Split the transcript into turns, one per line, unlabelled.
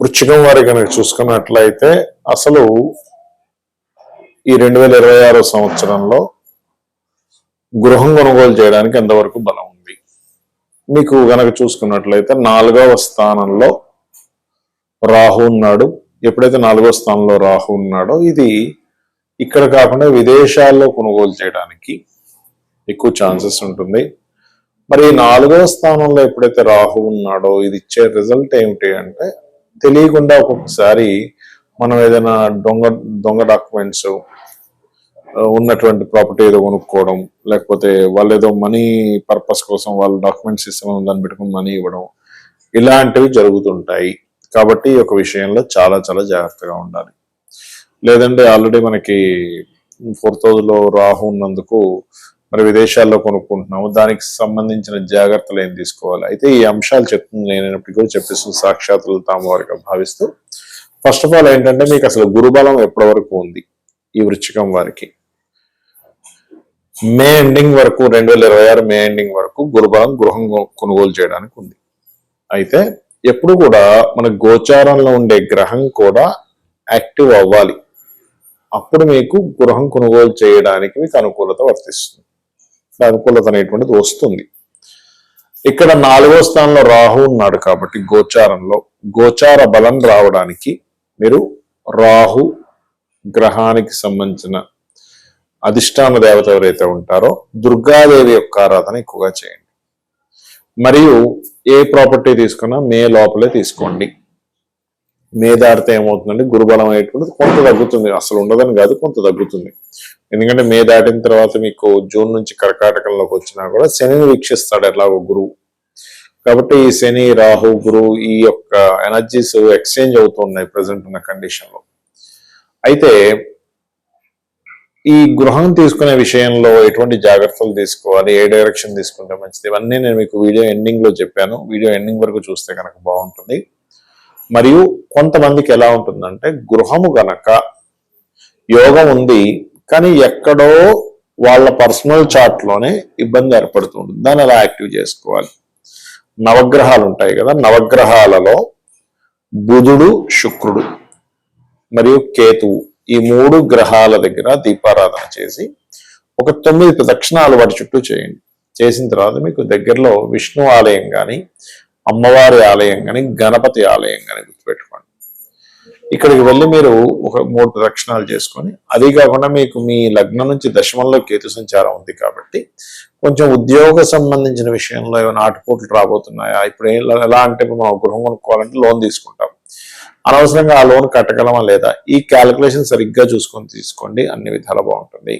వృచ్చికం వారి కనుక చూసుకున్నట్లయితే అసలు ఈ రెండు వేల ఇరవై ఆరో సంవత్సరంలో గృహం కొనుగోలు చేయడానికి ఎంతవరకు బలం ఉంది? మీకు గనక చూసుకున్నట్లయితే నాలుగవ స్థానంలో రాహు ఉన్నాడు. ఎప్పుడైతే నాలుగవ స్థానంలో రాహు ఉన్నాడో ఇది ఇక్కడ కాకుండా విదేశాల్లో కొనుగోలు చేయడానికి ఎక్కువ ఛాన్సెస్ ఉంటుంది. మరి ఈ నాలుగవ స్థానంలో ఎప్పుడైతే రాహు ఉన్నాడో ఇది ఇచ్చే రిజల్ట్ ఏమిటి అంటే తెలియకుండా ఒక్కొక్కసారి మనం ఏదైనా దొంగ దొంగ డాక్యుమెంట్స్ ఉన్నటువంటి ప్రాపర్టీ ఏదో కొనుక్కోవడం లేకపోతే వాళ్ళు ఏదో మనీ పర్పస్ కోసం వాళ్ళు డాక్యుమెంట్స్ ఇస్తామని దాన్ని పెట్టుకుని మనీ ఇవ్వడం ఇలాంటివి జరుగుతుంటాయి. కాబట్టి ఈ యొక్క విషయంలో చాలా చాలా జాగ్రత్తగా ఉండాలి. లేదంటే ఆల్రెడీ మనకి ఫోర్ థౌజండ్లో రాహు ఉన్నందుకు మరి విదేశాల్లో కొనుక్కుంటున్నాము. దానికి సంబంధించిన జాగ్రత్తలు ఏం తీసుకోవాలి? అయితే ఈ అంశాలు చెప్తుంది నేనైనప్పటికీ కూడా చెప్పిస్తుంది సాక్షాత్తులు తాము వారికి భావిస్తూ. ఫస్ట్ ఆఫ్ ఆల్ ఏంటంటే మీకు అసలు గురుబలం ఎప్పటి వరకు ఉంది ఈ వృచ్చికం వారికి? మే ఎండింగ్ వరకు రెండు వేల ఇరవై ఆరు మే ఎండింగ్ వరకు గురుబలం గృహం కొనుగోలు చేయడానికి ఉంది. అయితే ఎప్పుడు కూడా మన గోచారంలో ఉండే గ్రహం కూడా యాక్టివ్ అవ్వాలి. అప్పుడు మీకు గృహం కొనుగోలు చేయడానికి మీకు అనుకూలత వర్తిస్తుంది. అనుకూలత అనేటువంటిది వస్తుంది. ఇక్కడ నాలుగో స్థానంలో రాహు ఉన్నాడు కాబట్టి గోచారంలో గోచార బలం రావడానికి మీరు రాహు గ్రహానికి సంబంధించిన అధిష్టాన దేవత ఎవరైతే ఉంటారో దుర్గాదేవి యొక్క ఆరాధన ఎక్కువగా చేయండి. మరియు ఏ ప్రాపర్టీ తీసుకున్నా మే లోపలే తీసుకోండి. మే దాటితే ఏమవుతుందంటే గురుబలం అనేటువంటిది కొంత తగ్గుతుంది. అసలు ఉండదని కాదు కొంత తగ్గుతుంది. ఎందుకంటే మే దాటిన తర్వాత మీకు జూన్ నుంచి కర్కాటకంలోకి వచ్చినా కూడా శనిని వీక్షిస్తాడు ఎలాగో గురువు. కాబట్టి ఈ శని రాహు గురువు ఈ యొక్క ఎనర్జీస్ ఎక్స్చేంజ్ అవుతున్నాయి ప్రజెంట్ ఉన్న కండిషన్లో అయితే ఈ గృహం తీసుకునే విషయంలో ఎటువంటి జాగ్రత్తలు తీసుకోవాలి ఏ డైరెక్షన్ తీసుకుంటే మంచిది? ఇవన్నీ నేను మీకు వీడియో ఎండింగ్లో చెప్పాను. వీడియో ఎండింగ్ వరకు చూస్తే కనుక బాగుంటుంది. మరియు కొంతమందికి ఎలా ఉంటుందంటే గృహము గనక యోగం ఉంది కానీ ఎక్కడో వాళ్ళ పర్సనల్ చార్ట్లోనే ఇబ్బంది ఏర్పడుతుంది దాన్ని ఎలా యాక్టివ్ చేసుకోవాలి? నవగ్రహాలు ఉంటాయి కదా నవగ్రహాలలో బుధుడు శుక్రుడు మరియు కేతువు ఈ మూడు గ్రహాల దగ్గర దీపారాధన చేసి ఒక తొమ్మిది ప్రదక్షిణాలు వాటి చుట్టూ చేయండి. చేసిన తర్వాత మీకు దగ్గరలో విష్ణు ఆలయం కానీ అమ్మవారి ఆలయం కానీ గణపతి ఆలయం కానీ గుర్తుపెట్టుకోండి. ఇక్కడికి వెళ్ళి మీరు ఒక మూడు ప్రదక్షిణాలు చేసుకొని అది కాకుండా మీకు మీ లగ్నం నుంచి దశమంలో కేతు సంచారం ఉంది కాబట్టి కొంచెం ఉద్యోగ సంబంధించిన విషయంలో ఏమైనా ఆటుపోట్లు రాబోతున్నాయా? ఇప్పుడు ఎలా ఎలా అంటే మనం గృహం కొనుక్కోవాలంటే లోన్ తీసుకుంటాం. అనవసరంగా ఆ లోన్ కట్టగలమా లేదా? ఈ క్యాలిక్యులేషన్ సరిగ్గా చూసుకొని తీసుకోండి. అన్ని విధాలు బాగుంటుంది.